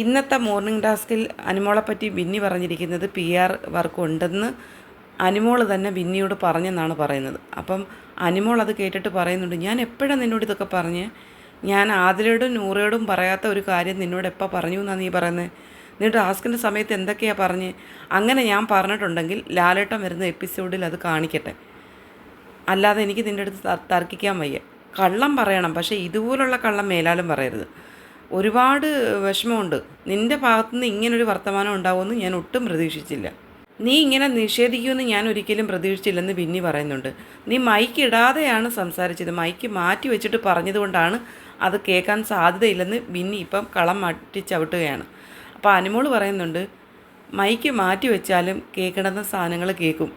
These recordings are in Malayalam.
ഇന്നത്തെ മോർണിംഗ് ടാസ്കിൽ അനുമോളെപ്പറ്റി ബിന്നി പറഞ്ഞിരിക്കുന്നത് പി ആർ വർക്ക് ഉണ്ടെന്ന് അനുമോൾ തന്നെ ബിന്നിയോട് പറഞ്ഞെന്നാണ് പറയുന്നത്. അപ്പം അനുമോൾ അത് കേട്ടിട്ട് പറയുന്നുണ്ട് ഞാൻ എപ്പോഴാണ് നിന്നോട് ഇതൊക്കെ പറഞ്ഞ്? ഞാൻ ആതിരയോടും നൂറയോടും പറയാത്ത ഒരു കാര്യം നിന്നോട് എപ്പോൾ പറഞ്ഞു എന്നാണ് നീ പറയുന്നത് നീ ടാസ്കിന്റെ സമയത്ത് എന്തൊക്കെയാണ് പറഞ്ഞ്? അങ്ങനെ ഞാൻ പറഞ്ഞിട്ടുണ്ടെങ്കിൽ ലാലേട്ടം വരുന്ന എപ്പിസോഡിൽ അത് കാണിക്കട്ടെ. അല്ലാതെ എനിക്ക് നിന്റെ അടുത്ത് തർക്കിക്കാൻ വയ്യ. കള്ളം പറയണം പക്ഷേ ഇതുപോലുള്ള കള്ളം മേലാലും പറയരുത്. ഒരുപാട് വിഷമമുണ്ട്. നിന്റെ ഭാഗത്തുനിന്ന് ഇങ്ങനൊരു വർത്തമാനം ഉണ്ടാവുമെന്ന് ഞാൻ ഒട്ടും പ്രതീക്ഷിച്ചില്ല. നീ ഇങ്ങനെ നിഷേധിക്കുമെന്ന് ഞാൻ ഒരിക്കലും പ്രതീക്ഷിച്ചില്ലെന്ന് ബിന്നി പറയുന്നുണ്ട്. നീ മൈക്ക് ഇടാതെയാണ് സംസാരിച്ചത്. മൈക്ക് മാറ്റി വെച്ചിട്ട് പറഞ്ഞതുകൊണ്ടാണ് അത് കേൾക്കാൻ സാധ്യതയില്ലെന്ന് ബിന്നി ഇപ്പം കളം മാറ്റി ചവിട്ടുകയാണ്. അപ്പോൾ അനുമോൾ പറയുന്നുണ്ട് മൈക്ക് മാറ്റി വെച്ചാലും കേൾക്കണമെന്ന സാധനങ്ങൾ കേൾക്കും.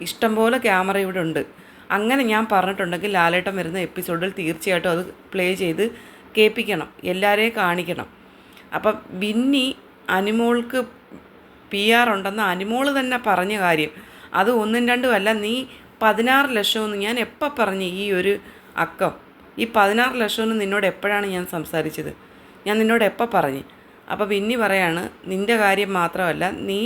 ഇഷ്ടംപോലെ ക്യാമറ ഇവിടെ ഉണ്ട്. അങ്ങനെ ഞാൻ പറഞ്ഞിട്ടുണ്ടെങ്കിൽ ലാലേട്ടം വരുന്ന എപ്പിസോഡിൽ തീർച്ചയായിട്ടും അത് പ്ലേ ചെയ്ത് കേൾപ്പിക്കണം എല്ലാവരെയും കാണിക്കണം. അപ്പം ബിന്നി അനുമോൾക്ക് പി ആർ ഉണ്ടെന്ന് അനുമോൾ തന്നെ പറഞ്ഞ കാര്യം. അത് ഒന്നും രണ്ടും അല്ല നീ പതിനാറ് ലക്ഷമെന്ന് ഞാൻ എപ്പോൾ പറഞ്ഞു ഈ ഒരു അക്കം? ഈ പതിനാറ് ലക്ഷമെന്ന് നിന്നോട് എപ്പോഴാണ് ഞാൻ സംസാരിച്ചത്? ഞാൻ നിന്നോട് എപ്പോൾ പറഞ്ഞു? അപ്പോൾ ബിന്നി പറയാണ് നിന്റെ കാര്യം മാത്രമല്ല നീ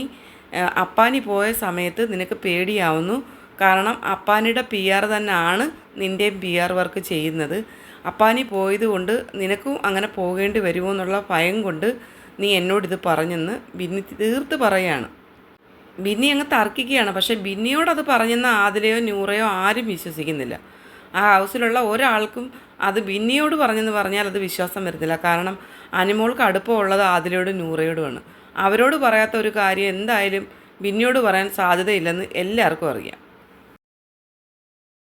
അപ്പാനി പോയ സമയത്ത് നിനക്ക് പേടിയാവുന്നു കാരണം അപ്പാനിയുടെ പി ആർ തന്നെയാണ് നിന്റെയും പി ആർ വർക്ക് ചെയ്യുന്നത്. അപ്പാനി പോയതുകൊണ്ട് നിനക്കും അങ്ങനെ പോകേണ്ടി വരുമോ എന്നുള്ള ഭയം കൊണ്ട് നീ എന്നോടിത് പറഞ്ഞെന്ന് ബിന്നി തീർത്ത് പറയാണ്. ബിന്നി അങ്ങ് തർക്കിക്കുകയാണ്. പക്ഷേ ബിന്നിയോട് അത് പറഞ്ഞെന്ന് ആതിരയോ നൂറയോ ആരും വിശ്വസിക്കുന്നില്ല. ആ ഹൗസിലുള്ള ഒരാൾക്കും അത് ബിന്നിയോട് പറഞ്ഞെന്ന് പറഞ്ഞാൽ അത് വിശ്വാസം വരുന്നില്ല. കാരണം അനിമോൾക്ക് അടുപ്പമുള്ളത് ആതിരയോടും നൂറയോടുമാണ്. അവരോട് പറയാത്ത ഒരു കാര്യം എന്തായാലും ബിന്നിയോട് പറയാൻ സാധ്യതയില്ലെന്ന് എല്ലാവർക്കും അറിയാം.